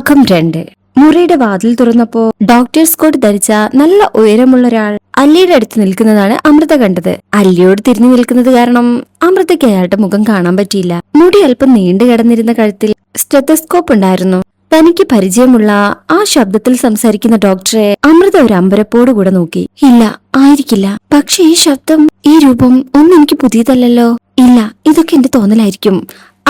ഭാഗം രണ്ട്. മുറിയുടെ വാതിൽ തുറന്നപ്പോ ഡോക്ടേഴ്സ് കോട്ട് ധരിച്ച നല്ല ഉയരമുള്ള ഒരാൾ അല്ലിയുടെ അടുത്ത് നിൽക്കുന്നതാണ് അമൃത കണ്ടത്. അല്ലിയോട് തിരിഞ്ഞു നിൽക്കുന്നത് കാരണം അമൃതയ്ക്ക് അയാളുടെ മുഖം കാണാൻ പറ്റിയില്ല. മുടി അല്പം നീണ്ടു കിടന്നിരുന്ന കഴുത്തിൽ സ്റ്റെത്തസ്കോപ്പ് ഉണ്ടായിരുന്നു. തനിക്ക് പരിചയമുള്ള ആ ശബ്ദത്തിൽ സംസാരിക്കുന്ന ഡോക്ടറെ അമൃത ഒരു അമ്പരപ്പോട് കൂടെ നോക്കി. ഇല്ല ആയിരിക്കില്ല. പക്ഷെ ഈ ശബ്ദം ഈ രൂപം ഒന്നും എനിക്ക് പുതിയതല്ലല്ലോ. ഇല്ല ഇതൊക്കെ എന്റെ തോന്നലായിരിക്കും.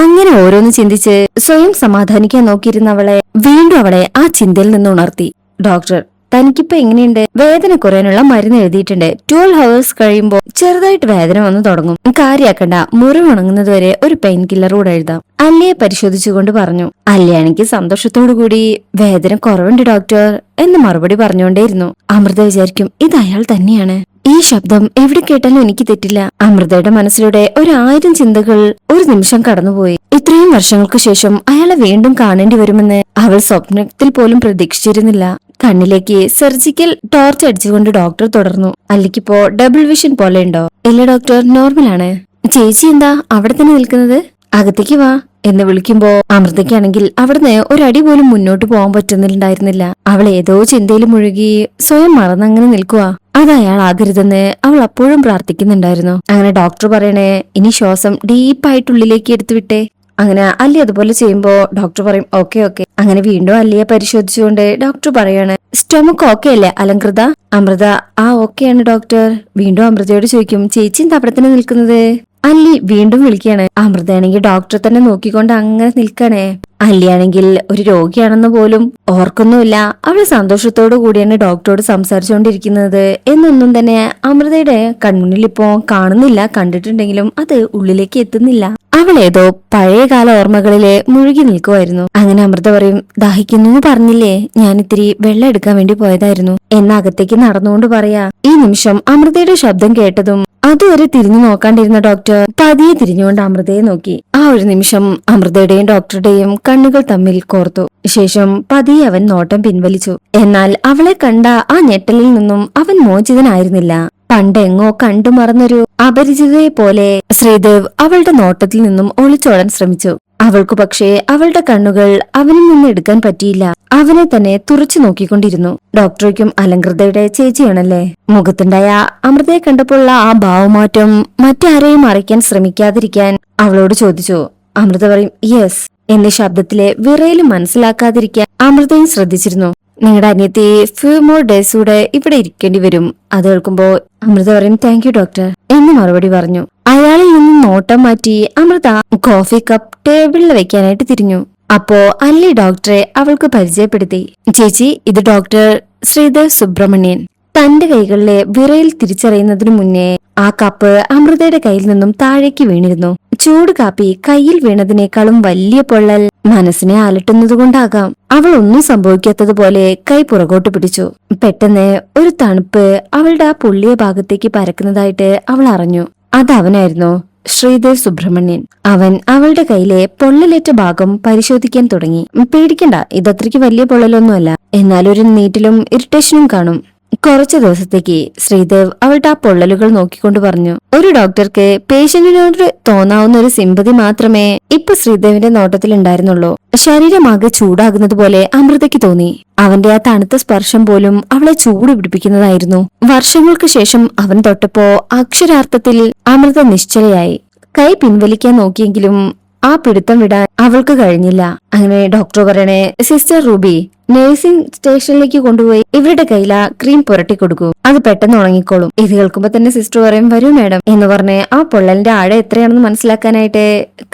അങ്ങനെ ഓരോന്ന് ചിന്തിച്ച് സ്വയം സമാധാനിക്കാൻ നോക്കിയിരുന്ന അവളെ വീണ്ടും അവളെ ആ ചിന്തയിൽ നിന്ന് ഉണർത്തി. ഡോക്ടർ തനിക്കിപ്പോ എങ്ങനെയുണ്ട്? വേദന കുറയാനുള്ള മരുന്ന് എഴുതിയിട്ടുണ്ട്. ട്വൽവ് ഹവേഴ്സ് കഴിയുമ്പോൾ ചെറുതായിട്ട് വേദന വന്ന് തുടങ്ങും. കാര്യാക്കണ്ട മുറിവുണങ്ങുന്നത് വരെ ഒരു പെയിൻ കില്ലർ കൂടെ എഴുതാം. അല്ലയെ പരിശോധിച്ചുകൊണ്ട് പറഞ്ഞു. അല്ലയാണെങ്കിൽ സന്തോഷത്തോടു കൂടി വേദന കുറവുണ്ട് ഡോക്ടർ എന്ന് മറുപടി പറഞ്ഞുകൊണ്ടേയിരുന്നു. അമൃത വിചാരിക്കും ഇത് അയാൾ തന്നെയാണ്. ഈ ശബ്ദം എവിടെ കേട്ടാലും എനിക്ക് തെറ്റില്ല. അമൃതയുടെ മനസ്സിലൂടെ ഒരു ആയിരം ചിന്തകൾ ഒരു നിമിഷം കടന്നുപോയി. ഇത്രയും വർഷങ്ങൾക്ക് ശേഷം അയാളെ വീണ്ടും കാണേണ്ടി വരുമെന്ന് അവൾ സ്വപ്നത്തിൽ പോലും പ്രതീക്ഷിച്ചിരുന്നില്ല. കണ്ണിലേക്ക് സർജിക്കൽ ടോർച്ച് അടിച്ചുകൊണ്ട് ഡോക്ടർ തുടർന്നു. അല്ലിക്കിപ്പോ ഡബിൾ വിഷൻ പോലെ ഉണ്ടോ? ഇല്ല ഡോക്ടർ. നോർമലാണ്. ചേച്ചി എന്താ അവിടെ തന്നെ നിൽക്കുന്നത്? അകത്തേക്ക് വാ എന്ന് വിളിക്കുമ്പോ അമൃതയ്ക്കാണെങ്കിൽ അവിടുന്ന് ഒരടി പോലും മുന്നോട്ട് പോകാൻ പറ്റുന്നില്ലായിരുന്നില്ല അവൾ ഏതോ ചിന്തയിൽ മുഴുകി സ്വയം മറന്നങ്ങനെ നിൽക്കുക അത് അയാൾ ആകരുതെന്ന് അവൾ അപ്പോഴും പ്രാർത്ഥിക്കുന്നുണ്ടായിരുന്നു. അങ്ങനെ ഡോക്ടർ പറയണേ ഇനി ശ്വാസം ഡീപ്പായിട്ടുള്ളിലേക്ക് എടുത്തു വിട്ടേ അങ്ങനെ അല്ലി അതുപോലെ ചെയ്യുമ്പോ ഡോക്ടർ പറയും ഓക്കെ ഓക്കെ. അങ്ങനെ വീണ്ടും അല്ലിയെ പരിശോധിച്ചുകൊണ്ട് ഡോക്ടർ പറയാണ് സ്റ്റൊമക്ക് ഓക്കെ അല്ലേ അലങ്കൃത? അമൃത ആ ഓക്കെയാണ് ഡോക്ടർ വീണ്ടും അമൃതയോട് ചോദിക്കും ചേച്ചി എന്താ അവിടെ നിൽക്കുന്നത്? അല്ലി വീണ്ടും വിളിക്കാണ് അമൃതയാണെങ്കിൽ ഡോക്ടറെ തന്നെ നോക്കിക്കൊണ്ട് അങ്ങനെ നിൽക്കണേ അല്ലിയാണെങ്കിൽ ഒരു രോഗിയാണെന്ന് പോലും ഓർക്കുന്നുമില്ല. അവൾ സന്തോഷത്തോടു കൂടിയാണ് ഡോക്ടറോട് സംസാരിച്ചുകൊണ്ടിരിക്കുന്നത്. എന്നൊന്നും തന്നെ അമൃതയുടെ കൺമുന്നിൽ ഇപ്പോ കാണുന്നില്ല കണ്ടിട്ടുണ്ടെങ്കിലും അത് ഉള്ളിലേക്ക് എത്തുന്നില്ല. അവൾ ഏതോ പഴയകാല ഓർമ്മകളിലെ മുഴുകി നിൽക്കുമായിരുന്നു. അങ്ങനെ അമൃത പറയും ദാഹിക്കുന്നു പറഞ്ഞില്ലേ? ഞാൻ ഇത്തിരി വെള്ളം എടുക്കാൻ വേണ്ടി പോയതായിരുന്നു. എന്നകത്തേക്ക് നടന്നുകൊണ്ട് പറയാ. ഈ നിമിഷം അമൃതയുടെ ശബ്ദം കേട്ടതും അതുവരെ തിരിഞ്ഞു നോക്കാണ്ടിരുന്ന ഡോക്ടർ പതിയെ തിരിഞ്ഞുകൊണ്ട് അമൃതയെ നോക്കി. ആ ഒരു നിമിഷം അമൃതയുടെയും ഡോക്ടറുടെയും കണ്ണുകൾ തമ്മിൽ കോർത്തു. ശേഷം പതിയെ അവൻ നോട്ടം പിൻവലിച്ചു. എന്നാൽ അവളെ കണ്ട ആ ഞെട്ടലിൽ നിന്നും അവൻ മോചിതനായിരുന്നില്ല. പണ്ടെങ്ങോ കണ്ടു മറന്നൊരു അപരിചിതയെ പോലെ ശ്രീദേവ് അവളുടെ നോട്ടത്തിൽ നിന്നും ഒളിച്ചോടാൻ ശ്രമിച്ചു. അവൾക്കു പക്ഷേ അവളുടെ കണ്ണുകൾ അവനിൽ നിന്ന് എടുക്കാൻ പറ്റിയില്ല. അവനെ തന്നെ തുറച്ചു നോക്കിക്കൊണ്ടിരുന്നു. ഡോക്ടർക്കും അലങ്കൃതയുടെ ചേച്ചിയാണല്ലേ? മുഖത്തുണ്ടായ അമൃതയെ കണ്ടപ്പോഴുള്ള ആ ഭാവമാറ്റം മറ്റാരെയും അറിയിക്കാൻ ശ്രമിക്കാതിരിക്കാൻ അവളോട് ചോദിച്ചു. അമൃത പറയും യെസ് എന്ന ശബ്ദത്തിലെ വിറയിലും മനസ്സിലാക്കാതിരിക്കാൻ അമൃതയും ശ്രദ്ധിച്ചിരുന്നു. നിങ്ങളുടെ അനിയത്തി ഫ്യൂ മോർ ഡേയ്സ് കൂടെ ഇവിടെ ഇരിക്കേണ്ടി വരും. അത് കേൾക്കുമ്പോ അമൃത പറയും താങ്ക് യു ഡോക്ടർ എന്ന് മറുപടി പറഞ്ഞു. അയാളിൽ നിന്നും നോട്ടം മാറ്റി അമൃത കോഫി കപ്പ് ടേബിളിൽ വെക്കാനായിട്ട് തിരിഞ്ഞു. അപ്പോ അല്ലി ഡോക്ടറെ അവൾക്ക് പരിചയപ്പെടുത്തി. ചേച്ചി ഇത് ഡോക്ടർ ശ്രീധർ സുബ്രഹ്മണ്യൻ. തന്റെ കൈകളിലെ വിറയിൽ തിരിച്ചറിയുന്നതിനു മുന്നേ ആ കപ്പ് അമൃതയുടെ കയ്യിൽ നിന്നും താഴേക്ക് വീണിരുന്നു. ചൂട് കാപ്പി കയ്യിൽ വീണതിനേക്കാളും വലിയ പൊള്ളൽ മനസ്സിനെ അലട്ടുന്നതുകൊണ്ടാകാം. അവൾ ഒന്നും സംഭവിക്കാത്തതുപോലെ കൈ പുറകോട്ട് പിടിച്ചു. പെട്ടെന്ന് ഒരു തണുപ്പ് അവളുടെ ആ പൊള്ളിയ ഭാഗത്തേക്ക് പരക്കുന്നതായിട്ട് അവൾ അറിഞ്ഞു. അതവനായിരുന്നു ശ്രീദേവ് സുബ്രഹ്മണ്യൻ. അവൻ അവളുടെ കയ്യിലെ പൊള്ളലേറ്റ ഭാഗം പരിശോധിക്കാൻ തുടങ്ങി. പേടിക്കണ്ട ഇതത്രയ്ക്ക് വലിയ പൊള്ളലൊന്നുമല്ല. എന്നാൽ ഒരു നീറ്റിലും ഇറിറ്റേഷനും കാണും. കുറച്ചു ദിവസത്തേക്ക് ശ്രീദേവ് അവളുടെ ആ പൊള്ളലുകൾ നോക്കിക്കൊണ്ട് പറഞ്ഞു ഒരു ഡോക്ടർക്ക് പേഷ്യന്റിനോട് തോന്നാവുന്ന ഒരു സിമ്പതി മാത്രമേ ഇപ്പൊ ശ്രീദേവിന്റെ നോട്ടത്തിൽ ഉണ്ടായിരുന്നുള്ളൂ ശരീരമാകെ ചൂടാകുന്നത് പോലെ അമൃതയ്ക്ക് തോന്നി. അവന്റെ ആ തണുത്ത സ്പർശം പോലും അവളെ ചൂട് പിടിപ്പിക്കുന്നതായിരുന്നു. വർഷങ്ങൾക്ക് ശേഷം അവൻ തൊട്ടപ്പോ അക്ഷരാർത്ഥത്തിൽ അമൃത നിശ്ചലയായി. കൈ പിൻവലിക്കാൻ നോക്കിയെങ്കിലും ആ പിടുത്തം വിടാൻ അവൾക്ക് കഴിഞ്ഞില്ല. അങ്ങനെ ഡോക്ടർ പറയണേ സിസ്റ്റർ റൂബി നഴ്സിംഗ് സ്റ്റേഷനിലേക്ക് കൊണ്ടുപോയി ഇവരുടെ കയ്യിൽ ആ ക്രീം പുരട്ടി കൊടുക്കൂ. അത് പെട്ടെന്ന് ഉണങ്ങിക്കോളും. ഇത് കേൾക്കുമ്പോ തന്നെ സിസ്റ്റർ പറയും വരൂ മാഡം എന്ന് പറഞ്ഞ് ആ പൊള്ളലിന്റെ ആഴ എത്രയാണെന്ന് മനസ്സിലാക്കാനായിട്ട്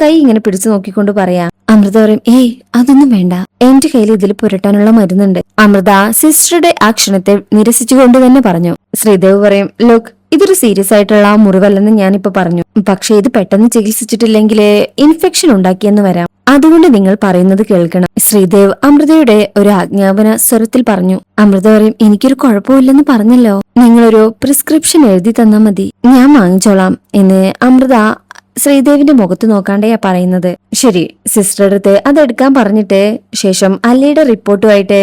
കൈ ഇങ്ങനെ പിടിച്ചു നോക്കിക്കൊണ്ട് പറയാ. അമൃത പറയും ഏയ് അതൊന്നും വേണ്ട. എന്റെ കയ്യിൽ ഇതിൽ പുരട്ടാനുള്ള മരുന്നുണ്ട്. അമൃത സിസ്റ്ററുടെ ആ ക്ഷണത്തെ നിരസിച്ചുകൊണ്ട് തന്നെ പറഞ്ഞു. ശ്രീദേവ് പറയും ലുക്ക് ഇതൊരു സീരിയസ് ആയിട്ടുള്ള മുറിവല്ലെന്ന് ഞാനിപ്പോ പറഞ്ഞു. പക്ഷെ ഇത് പെട്ടെന്ന് ചികിത്സിച്ചിട്ടില്ലെങ്കിൽ ഇൻഫെക്ഷൻ ഉണ്ടാക്കിയെന്ന് വരാം. അതുകൊണ്ട് നിങ്ങൾ പറയുന്നത് കേൾക്കണം. ശ്രീദേവ് അമൃതയുടെ ഒരു ആജ്ഞാപന സ്വരത്തിൽ പറഞ്ഞു. അമൃത പറയും എനിക്കൊരു കുഴപ്പമില്ലെന്ന് പറഞ്ഞല്ലോ. നിങ്ങളൊരു പ്രിസ്ക്രിപ്ഷൻ എഴുതി തന്നാ മതി. ഞാൻ വാങ്ങിച്ചോളാം എന്ന് അമൃത ശ്രീദേവിന്റെ മുഖത്ത് നോക്കാണ്ടെയാ പറയുന്നത്. ശരി സിസ്റ്റർ അടുത്ത് അതെടുക്കാൻ പറഞ്ഞിട്ട് ശേഷം അല്ലയുടെ റിപ്പോർട്ടുമായിട്ട്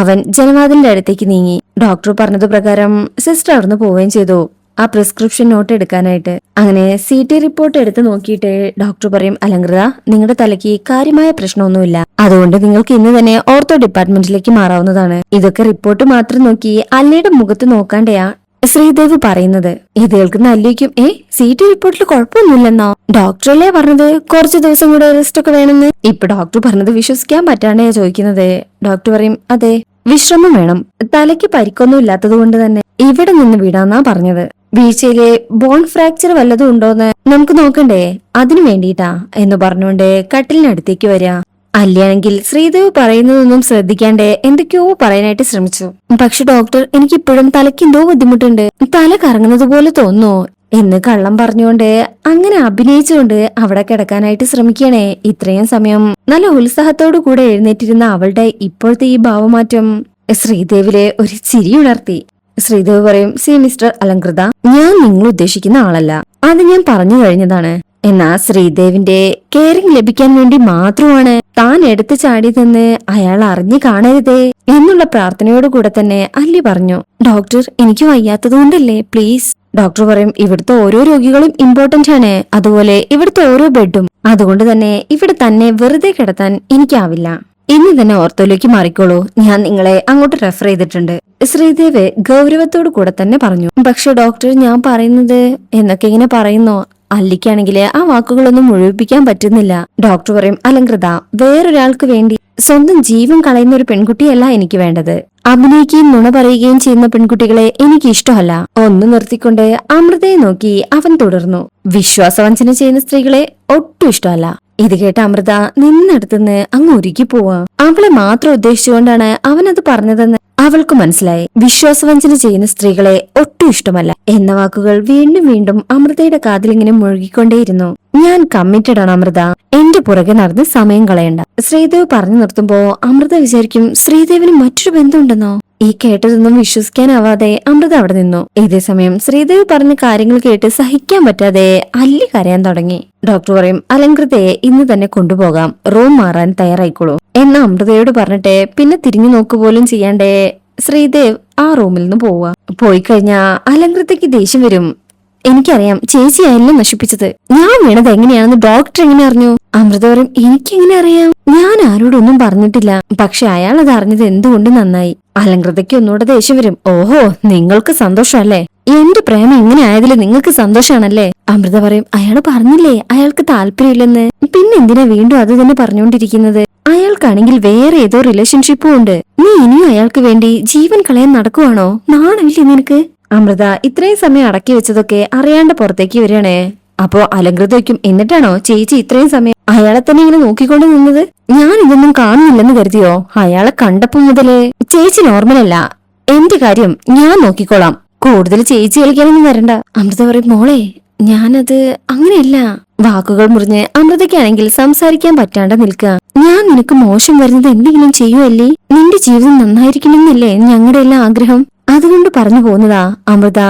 അവൻ ജനവാദിന്റെ അടുത്തേക്ക് നീങ്ങി. ഡോക്ടർ പറഞ്ഞത് പ്രകാരം സിസ്റ്റർ അവിടുന്ന് പോവുകയും ചെയ്തു. ആ പ്രിസ്ക്രിപ്ഷൻ നോട്ട് എടുക്കാനായിട്ട്. അങ്ങനെ സി ടി റിപ്പോർട്ട് എടുത്ത് നോക്കിയിട്ട് ഡോക്ടർ പറയും അലങ്കൃത നിങ്ങളുടെ തലയ്ക്ക് കാര്യമായ പ്രശ്നമൊന്നുമില്ല. അതുകൊണ്ട് നിങ്ങൾക്ക് ഇന്ന് തന്നെ ഓർത്തോ ഡിപ്പാർട്ട്മെന്റിലേക്ക് മാറാവുന്നതാണ്. ഇതൊക്കെ റിപ്പോർട്ട് മാത്രം നോക്കി അല്ലയുടെ മുഖത്ത് നോക്കാണ്ടെയാ ശ്രീദേവ് പറയുന്നത് ഇത് കേൾക്കുന്ന അല്ലിക്കും? ഏ സീറ്റ് റിപ്പോർട്ടിൽ കുഴപ്പമൊന്നുമില്ലെന്നോ? ഡോക്ടറല്ലേ പറഞ്ഞത്? കുറച്ച് ദിവസം കൂടെ റെസ്റ്റ് ഒക്കെ വേണമെന്ന്? ഇപ്പൊ ഡോക്ടർ പറഞ്ഞത് വിശ്വസിക്കാൻ പറ്റാണ്ടേ ചോദിക്കുന്നത്. ഡോക്ടർ പറയും അതെ വിശ്രമം വേണം. തലയ്ക്ക് പരിക്കൊന്നും ഇല്ലാത്തത് കൊണ്ട് തന്നെ ഇവിടെ നിന്ന് വിടാന്നാ പറഞ്ഞത്. വീഴ്ചയിലെ ബോൺ ഫ്രാക്ചർ വല്ലതും ഉണ്ടോന്ന് നമുക്ക് നോക്കണ്ടേ? അതിനു വേണ്ടിയിട്ടാ എന്ന് പറഞ്ഞുകൊണ്ട് കട്ടിലിനടുത്തേക്ക് വരിക അല്ലാണെങ്കിൽ ശ്രീദേവ് പറയുന്നതൊന്നും ശ്രദ്ധിക്കാണ്ട് എന്തൊക്കെയോ പറയാനായിട്ട് ശ്രമിച്ചു. പക്ഷെ ഡോക്ടർ എനിക്ക് ഇപ്പോഴും തലയ്ക്ക് എന്തോ ബുദ്ധിമുട്ടുണ്ട്. തല കറങ്ങുന്നത് പോലെ തോന്നുന്നു. എന്ന് കള്ളം പറഞ്ഞുകൊണ്ട് അങ്ങനെ അഭിനയിച്ചുകൊണ്ട് അവിടെ കിടക്കാനായിട്ട് ശ്രമിക്കണേ ഇത്രയും സമയം. നല്ല ഉത്സാഹത്തോടു കൂടെ എഴുന്നേറ്റിരുന്ന അവളുടെ ഇപ്പോഴത്തെ ഈ ഭാവമാറ്റം ശ്രീദേവിലെ ഒരു ചിരി ഉണർത്തി. ശ്രീദേവ് പറയും സി മിസ്റ്റർ അലങ്കൃത ഞാൻ നിങ്ങൾ ഉദ്ദേശിക്കുന്ന ആളല്ല. അത് ഞാൻ പറഞ്ഞു കഴിഞ്ഞതാണ്. എന്നാ ശ്രീദേവിന്റെ കെയറിംഗ് ലഭിക്കാൻ വേണ്ടി മാത്രമാണ് താൻ എടുത്തു ചാടിയതെന്ന് അയാൾ അറിഞ്ഞു കാണരുതേ എന്നുള്ള പ്രാർത്ഥനയോട് കൂടെ തന്നെ അല്ലി പറഞ്ഞു ഡോക്ടർ എനിക്ക് വയ്യാത്തതുകൊണ്ടല്ലേ പ്ലീസ്. ഡോക്ടർ പറയും ഇവിടുത്തെ ഓരോ രോഗികളും ഇമ്പോർട്ടന്റ് ആണ്. അതുപോലെ ഇവിടുത്തെ ഓരോ ബെഡും. അതുകൊണ്ട് തന്നെ ഇവിടെ തന്നെ വെറുതെ കിടത്താൻ എനിക്കാവില്ല. ഇനി തന്നെ ഓർത്തോയിലേക്ക് മാറിക്കോളൂ. ഞാൻ നിങ്ങളെ അങ്ങോട്ട് റെഫർ ചെയ്തിട്ടുണ്ട്. ശ്രീദേവ് ഗൗരവത്തോടു കൂടെ തന്നെ പറഞ്ഞു പക്ഷെ ഡോക്ടർ ഞാൻ പറയുന്നത് എന്നൊക്കെ ഇങ്ങനെ പറയുന്നോ? അല്ലിക്കാണെങ്കിൽ ആ വാക്കുകളൊന്നും മുഴുവിപ്പിക്കാൻ പറ്റുന്നില്ല. ഡോക്ടർ പറയും അലങ്കൃത വേറൊരാൾക്ക് വേണ്ടി സ്വന്തം ജീവൻ കളയുന്ന ഒരു പെൺകുട്ടിയല്ല എനിക്ക് വേണ്ടത്. അഭിനയിക്കുകയും നുണ പറയുകയും ചെയ്യുന്ന പെൺകുട്ടികളെ എനിക്ക് ഇഷ്ടമല്ല. ഒന്ന് നിർത്തിക്കൊണ്ട് അമൃതയെ നോക്കി അവൻ തുടർന്നു. വിശ്വാസവഞ്ചന ചെയ്യുന്ന സ്ത്രീകളെ ഒട്ടും ഇഷ്ടമല്ല. ഇത് കേട്ട അമൃത നിന്നടുത്തുനിന്ന് അങ്ങ് ഒരുക്കി പോവാ. അവളെ മാത്രം ഉദ്ദേശിച്ചുകൊണ്ടാണ് അവനത് പറഞ്ഞതെന്ന് അവൾക്ക് മനസ്സിലായി. വിശ്വാസവഞ്ചന ചെയ്യുന്ന സ്ത്രീകളെ ഒട്ടും ഇഷ്ടമല്ല. എന്ന വാക്കുകൾ വീണ്ടും വീണ്ടും അമൃതയുടെ കാതിലിങ്ങനെ മുഴുകിക്കൊണ്ടേയിരുന്നു. ഞാൻ കമ്മിറ്റഡ് ആണ് അമൃത. എന്റെ പുറകെ നടന്ന് സമയം കളയണ്ട. ശ്രീദേവ് പറഞ്ഞു നിർത്തുമ്പോ അമൃത വിചാരിക്കും ശ്രീദേവിന് മറ്റൊരു ബന്ധമുണ്ടെന്നോ? ഈ കേട്ടതൊന്നും വിശ്വസിക്കാനാവാതെ അമൃത അവിടെ നിന്നു. ഇതേ സമയം ശ്രീദേവ് പറഞ്ഞ കാര്യങ്ങൾ കേട്ട് സഹിക്കാൻ പറ്റാതെ അല്ലി കരയാൻ തുടങ്ങി. ഡോക്ടർ പറയും അലങ്കൃതയെ ഇന്ന് തന്നെ കൊണ്ടുപോകാം. റൂം മാറാൻ തയ്യാറായിക്കോളൂ. എന്ന അമൃതയോട് പറഞ്ഞിട്ട് പിന്നെ തിരിഞ്ഞു നോക്കുപോലും ചെയ്യാണ്ടേ ശ്രീദേവ് ആ റൂമിൽ നിന്ന് പോവുക. പോയി കഴിഞ്ഞാൽ അലങ്കൃതയ്ക്ക് ദേഷ്യം വരും. എനിക്കറിയാം ചേച്ചി ചേച്ചിയല്ല നശിപ്പിച്ചത്. ഞാൻ വീണത് എങ്ങനെയാണെന്ന് ഡോക്ടർ എങ്ങനെ അറിഞ്ഞു? അമൃത പറയും എനിക്കെങ്ങനെ അറിയാം? ഞാൻ ആരോടൊന്നും പറഞ്ഞിട്ടില്ല. പക്ഷെ അയാൾ അത് അറിഞ്ഞത് എന്തുകൊണ്ട് നന്നായി? അലങ്കൃതയ്ക്ക് ഒന്നുകൂടെ ദേഷ്യം വരും. ഓഹോ നിങ്ങൾക്ക് സന്തോഷമല്ലേ? എന്റെ പ്രേമം ഇങ്ങനെ ആയതിൽ നിങ്ങൾക്ക് സന്തോഷമാണല്ലേ അമൃത പറയും അയാൾ പറഞ്ഞില്ലേ അയാൾക്ക് താല്പര്യമില്ലെന്ന്? പിന്നെ എന്തിനാ വീണ്ടും അത് തന്നെ പറഞ്ഞുകൊണ്ടിരിക്കുന്നത്? അയാൾക്കാണെങ്കിൽ വേറെ ഏതോ റിലേഷൻഷിപ്പും ഉണ്ട്. നീ ഇനിയും അയാൾക്ക് വേണ്ടി ജീവൻ കളയാൻ നടക്കുവാണോ? നാണമില്ലേ നിനക്ക്? അമൃത ഇത്രയും സമയം അടക്കി വെച്ചതൊക്കെ അറിയാണ്ട് പുറത്തേക്ക് വരികയാണേ. അപ്പോ അലങ്കൃത വയ്ക്കും എന്നിട്ടാണോ ചേച്ചി ഇത്രയും സമയം അയാളെ തന്നെ ഇങ്ങനെ നോക്കിക്കൊണ്ട് നിന്നത്? ഞാൻ ഇതൊന്നും കാണുന്നില്ലെന്ന് കരുതിയോ? അയാളെ കണ്ടപ്പോ മുതൽ ചേച്ചി നോർമലല്ല എന്റെ കാര്യം ഞാൻ നോക്കിക്കോളാം. കൂടുതൽ ചേച്ചി കളിക്കാനൊന്നും വരണ്ട. അമൃത പറയും മോളെ ഞാനത് അങ്ങനെയല്ല. വാക്കുകൾ മുറിഞ്ഞ് അമൃതയ്ക്കാണെങ്കിൽ സംസാരിക്കാൻ പറ്റാണ്ട് നിൽക്കുക. ഞാൻ നിനക്ക് മോശം വരുന്നത് എന്തെങ്കിലും ചെയ്യുമല്ലേ നിന്റെ ജീവിതം നന്നായിരിക്കണമെന്നല്ലേ ഞങ്ങളുടെ എല്ലാം ആഗ്രഹം? അതുകൊണ്ട് പറഞ്ഞു പോന്നതാ അമൃത.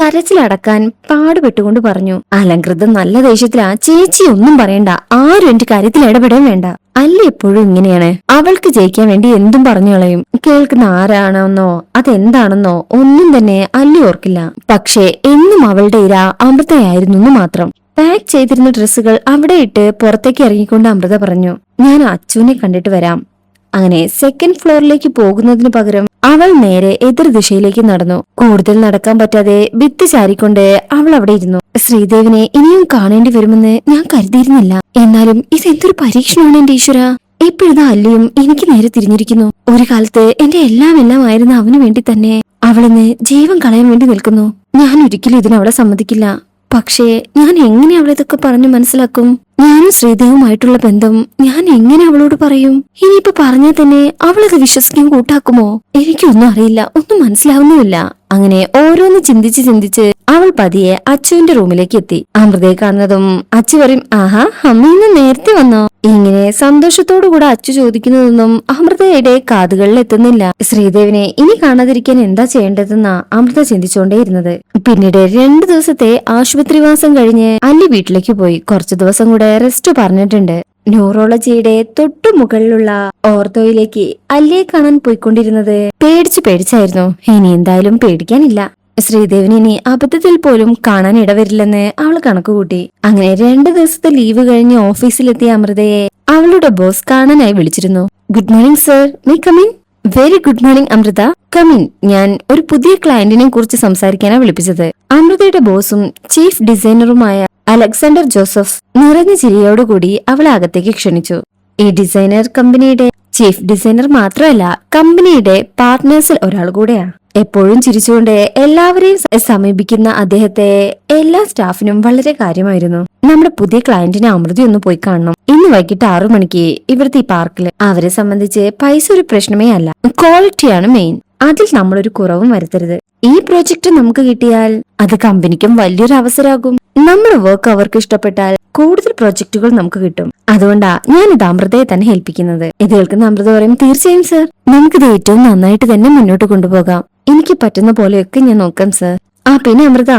കരച്ചിലടക്കാൻ പാടുപെട്ടുകൊണ്ട് പറഞ്ഞു. അലങ്കൃത നല്ല ദേഷ്യത്തിലാ ചേച്ചി ഒന്നും പറയണ്ട. ആരും എന്റെ കാര്യത്തിൽ ഇടപെടാൻ വേണ്ട. അല്ല എപ്പോഴും ഇങ്ങനെയാണ്? അവൾക്ക് ജയിക്കാൻ വേണ്ടി എന്തും പറഞ്ഞു കളയും. കേൾക്കുന്ന ആരാണെന്നോ അതെന്താണെന്നോ ഒന്നും തന്നെ അല്ലി ഓർക്കില്ല. പക്ഷേ എന്നും അവളുടെ ഇര അമൃതയായിരുന്നു മാത്രം. പാക്ക് ചെയ്തിരുന്ന ഡ്രസ്സുകൾ അവിടെ ഇട്ട് പുറത്തേക്ക് ഇറങ്ങിക്കൊണ്ട് അമൃത പറഞ്ഞു ഞാൻ അച്ചുവിനെ കണ്ടിട്ട് വരാം. അങ്ങനെ സെക്കൻഡ് ഫ്ലോറിലേക്ക് പോകുന്നതിന് പകരം അവൾ നേരെ എതിർ ദിശയിലേക്ക് നടന്നു. കൂടുതൽ നടക്കാൻ പറ്റാതെ ഭിത്തി ചാരിക്കൊണ്ട് അവൾ അവിടെ ഇരുന്നു. ശ്രീദേവിനെ ഇനിയും കാണേണ്ടി വരുമെന്ന് ഞാൻ കരുതിയിരുന്നില്ല. എന്നാലും ഇതെന്തൊരു പരീക്ഷണമാണ് എന്റെ ഈശ്വര. ഇപ്പോഴിതാ അല്ലയും എനിക്ക് നേരെ തിരിഞ്ഞിരിക്കുന്നു. ഒരു കാലത്ത് എന്റെ എല്ലാം എല്ലാം ആയിരുന്ന അവന് വേണ്ടി തന്നെ അവളിന്ന് ജീവൻ കളയാൻ വേണ്ടി നിൽക്കുന്നു. ഞാൻ ഒരിക്കലും ഇതിനവളെ സമ്മതിക്കില്ല. പക്ഷേ ഞാൻ എങ്ങനെ അവളെ ഇതൊക്കെ പറഞ്ഞു മനസ്സിലാക്കും? ഞാനും ശ്രീദേവുമായിട്ടുള്ള ബന്ധം ഞാൻ എങ്ങനെ അവളോട് പറയും? ഇനിയിപ്പോ പറഞ്ഞാൽ തന്നെ അവളത് വിശ്വസിക്കാൻ കൂട്ടാക്കുമോ? എനിക്കൊന്നും അറിയില്ല ഒന്നും മനസ്സിലാവുന്നുമില്ല. അങ്ങനെ ഓരോന്ന് ചിന്തിച്ച് ചിന്തിച്ച് അവൾ പതിയെ അച്ചുവിന്റെ റൂമിലേക്ക് എത്തി. അമൃതയെ കാണുന്നതും അച്ചു പറയും ആഹാ അമ്മ ഇന്ന് നേരത്തെ വന്നോ? ഇങ്ങനെ സന്തോഷത്തോടു കൂടെ അച്ചു ചോദിക്കുന്നതൊന്നും അമൃതയുടെ കാതുകളിൽ എത്തുന്നില്ല. ശ്രീദേവിനെ ഇനി കാണാതിരിക്കാൻ എന്താ ചെയ്യേണ്ടതെന്നാ അമൃത ചിന്തിച്ചുകൊണ്ടേയിരുന്നത് പിന്നീട് രണ്ടു ദിവസത്തെ ആശുപത്രിവാസം കഴിഞ്ഞ് അല്ലി വീട്ടിലേക്ക് പോയി. കുറച്ചു ദിവസം കൂടെ റെസ്റ്റ് പറഞ്ഞിട്ടുണ്ട്. ന്യൂറോളജിയുടെ തൊട്ടു മുകളിലുള്ള ഓർത്തോയിലേക്ക് അല്ലിയെ കാണാൻ പോയിക്കൊണ്ടിരുന്നത്. പേടിച്ച് പേടിച്ചായിരുന്നു. ഇനി എന്തായാലും പേടിക്കാനില്ല. ശ്രീദേവിനെ അബദ്ധത്തിൽ പോലും കാണാൻ ഇടവരില്ലെന്ന് അവൾ കണക്കുകൂട്ടി അങ്ങനെ രണ്ടു ദിവസത്തെ ലീവ് കഴിഞ്ഞ് ഓഫീസിലെത്തിയ അമൃതയെ അവളുടെ ബോസ് കാണാനായി വിളിച്ചിരുന്നു. Good morning sir me come in very good morning Amrita. Come in ഞാൻ ഒരു പുതിയ ക്ലയന്റിനെ കുറിച്ച് സംസാരിക്കാനാണ് വിളിപ്പിച്ചത്. അമൃതയുടെ ബോസും ചീഫ് ഡിസൈനറുമായ അലക്സാണ്ടർ ജോസഫ് നിറഞ്ഞ ചിരിയോടുകൂടി അവളെ അകത്തേക്ക് ക്ഷണിച്ചു. ഈ ഡിസൈനർ കമ്പനിയുടെ ചീഫ് ഡിസൈനർ മാത്രമല്ല കമ്പനിയുടെ പാർട്ട്നേഴ്സിൽ ഒരാൾ കൂടെയാ. എപ്പോഴും ചിരിച്ചുകൊണ്ട് എല്ലാവരെയും സമീപിക്കുന്ന അദ്ദേഹത്തെ എല്ലാ സ്റ്റാഫിനും വളരെ കാര്യമായിരുന്നു. നമ്മുടെ പുതിയ ക്ലയന്റിനെ അമൃതി ഒന്ന് പോയി കാണണം. ഇന്ന് വൈകിട്ട് ആറു മണിക്ക് ഇവിടുത്തെ ഈ പാർക്കിൽ അവരെ സംബന്ധിച്ച് പൈസ ഒരു പ്രശ്നമേ അല്ല. ക്വാളിറ്റിയാണ് മെയിൻ അതിൽ നമ്മളൊരു കുറവും വരുത്തരുത്. ഈ പ്രോജക്റ്റ് നമുക്ക് കിട്ടിയാൽ അത് കമ്പനിക്കും വലിയൊരു അവസരമാകും. നമ്മുടെ വർക്ക് അവർക്ക് ഇഷ്ടപ്പെട്ടാൽ കൂടുതൽ പ്രോജക്റ്റുകൾ നമുക്ക് കിട്ടും. അതുകൊണ്ടാ ഞാൻ ഇത് അമൃതയെ തന്നെ ഏൽപ്പിക്കുന്നത്. ഇത് കേൾക്കുന്ന അമൃത പറയും തീർച്ചയായും സർ. നമുക്കിത് ഏറ്റവും നന്നായിട്ട് തന്നെ മുന്നോട്ട് കൊണ്ടുപോകാം. എനിക്ക് പറ്റുന്ന പോലെയൊക്കെ ഞാൻ നോക്കാം സർ. ആ പിന്നെ അമൃത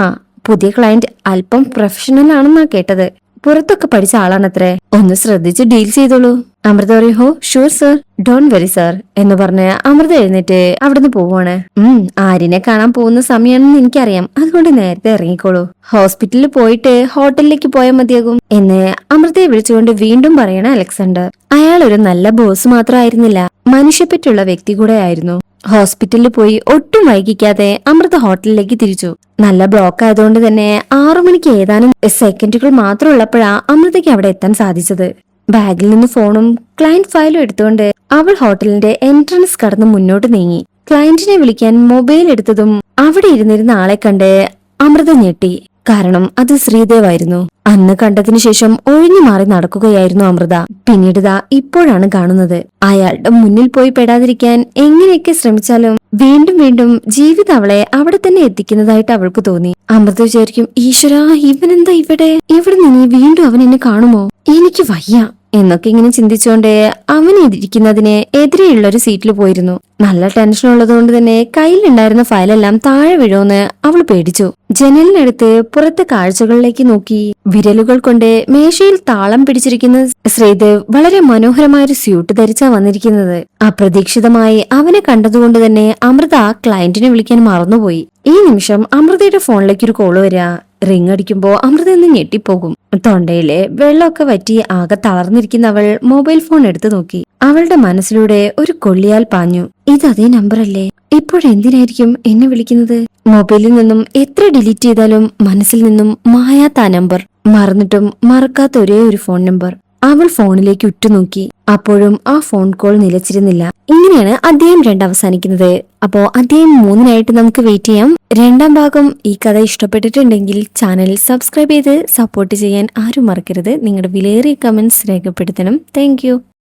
പുതിയ ക്ലയന്റ് അല്പം പ്രൊഫഷണൽ ആണെന്നാ കേട്ടത്. പുറത്തൊക്കെ പഠിച്ച ആളാണത്രേ. ഒന്ന് ശ്രദ്ധിച്ച് ഡീൽ ചെയ്തോളൂ. അമൃത പറയും ഹോ sure sir don't worry sir എന്ന് പറഞ്ഞ് അമൃത എഴുന്നേറ്റ് അവിടുന്ന് പോവാണ് ഉം ആരിനെ കാണാൻ പോകുന്ന സമയമാണെന്ന് എനിക്കറിയാം. അതുകൊണ്ട് നേരത്തെ ഇറങ്ങിക്കോളൂ. ഹോസ്പിറ്റലിൽ പോയിട്ട് ഹോട്ടലിലേക്ക് പോയാൽ മതിയാകും എന്ന് അമൃതയെ വിളിച്ചുകൊണ്ട് വീണ്ടും പറയണ അലക്സാണ്ടർ. അയാൾ ഒരു നല്ല ബോസ് മാത്രമായിരുന്നില്ല മനുഷ്യപ്പറ്റുള്ള വ്യക്തി കൂടെ ആയിരുന്നു. ഹോസ്പിറ്റലിൽ പോയി ഒട്ടും വൈകിക്കാതെ അമൃത ഹോട്ടലിലേക്ക് തിരിച്ചു. നല്ല ബ്ലോക്ക് ആയതുകൊണ്ട് തന്നെ ആറു മണിക്ക് ഏതാനും സെക്കൻഡുകൾ മാത്രം ഉള്ളപ്പോഴാ അമൃതയ്ക്ക് അവിടെ എത്താൻ സാധിച്ചത്. ബാഗിൽ നിന്ന് ഫോണും ക്ലയന്റ് ഫയലും എടുത്തുകൊണ്ട് അവൾ ഹോട്ടലിന്റെ എൻട്രൻസ് കടന്ന് മുന്നോട്ട് നീങ്ങി. ക്ലയന്റിനെ വിളിക്കാൻ മൊബൈൽ എടുത്തതും അവിടെ ഇരുന്നിരുന്ന ആളെ കണ്ട് അമൃത ഞെട്ടി. കാരണം അത് ശ്രീദേവായിരുന്നു. അന്ന് കണ്ടതിനു ശേഷം ഒഴിഞ്ഞു മാറി നടക്കുകയായിരുന്നു അമൃത. പിന്നീട് ദാ ഇപ്പോഴാണ് കാണുന്നത്. അയാളുടെ മുന്നിൽ പോയി പെടാതിരിക്കാൻ എങ്ങനെയൊക്കെ ശ്രമിച്ചാലും വീണ്ടും വീണ്ടും ജീവിതം അവളെ അവിടെ തന്നെ എത്തിക്കുന്നതായിട്ട് അവൾക്ക് തോന്നി. അമൃത വിചാരിക്കും ഈശ്വര ഇവനെന്താ ഇവിടെ? ഇവിടെ നിന്ന് വീണ്ടും അവൻ എന്നെ കാണുമോ? എനിക്ക് വയ്യ. എന്നൊക്കെ ഇങ്ങനെ ചിന്തിച്ചുകൊണ്ട് അവൻ ഇരിക്കുന്നതിന് എതിരെയുള്ള ഒരു സീറ്റിൽ പോയിരുന്നു. നല്ല ടെൻഷൻ ഉള്ളതുകൊണ്ട് തന്നെ കയ്യിലുണ്ടായിരുന്ന ഫയലെല്ലാം താഴെ വീഴുമെന്ന് അവൾ പേടിച്ചു. ജനലിനടുത്ത് പുറത്തെ കാഴ്ചകളിലേക്ക് നോക്കി. വിരലുകൾ കൊണ്ട് മേശയിൽ താളം പിടിച്ചിരിക്കുന്ന ശ്രീദേവ് വളരെ മനോഹരമായ ഒരു സ്യൂട്ട് ധരിച്ചാ വന്നിരിക്കുന്നത്. അപ്രതീക്ഷിതമായി അവനെ കണ്ടതുകൊണ്ട് തന്നെ അമൃത ക്ലയന്റിനെ വിളിക്കാൻ മറന്നുപോയി. ഈ നിമിഷം അമൃതയുടെ ഫോണിലേക്ക് ഒരു കോൾ വരിക റിങ് അടിക്കുമ്പോ അമൃത ഒന്ന് ഞെട്ടിപ്പോകും. തൊണ്ടയിലെ വെള്ളമൊക്കെ വറ്റി ആകെ തളർന്നിരിക്കുന്ന അവൾ മൊബൈൽ ഫോൺ എടുത്തു നോക്കി. അവളുടെ മനസ്സിലൂടെ ഒരു കൊള്ളിയാൽ പാഞ്ഞു. ഇത് അതേ നമ്പർ അല്ലേ? ഇപ്പോഴെന്തിനായിരിക്കും എന്നെ വിളിക്കുന്നത്? മൊബൈലിൽ നിന്നും എത്ര ഡിലീറ്റ് ചെയ്താലും മനസ്സിൽ നിന്നും മായാത്ത നമ്പർ മറന്നിട്ടും മറക്കാത്ത ഒരേ ഒരു ഫോൺ നമ്പർ അവൾ ഫോണിലേക്ക് ഉറ്റുനോക്കി. അപ്പോഴും ആ ഫോൺ കോൾ നിലച്ചിരുന്നില്ല. ഇങ്ങനെയാണ് അദ്ദേഹം രണ്ട് അവസാനിക്കുന്നത്. അപ്പോ അദ്ദേഹം മൂന്നിനായിട്ട് നമുക്ക് വെയിറ്റ് ചെയ്യാം. രണ്ടാം ഭാഗം ഈ കഥ ഇഷ്ടപ്പെട്ടിട്ടുണ്ടെങ്കിൽ ചാനൽ സബ്സ്ക്രൈബ് ചെയ്ത് സപ്പോർട്ട് ചെയ്യാൻ ആരും മറക്കരുത്. നിങ്ങളുടെ വിലയേറിയ കമന്റ്സ് രേഖപ്പെടുത്തണം. താങ്ക്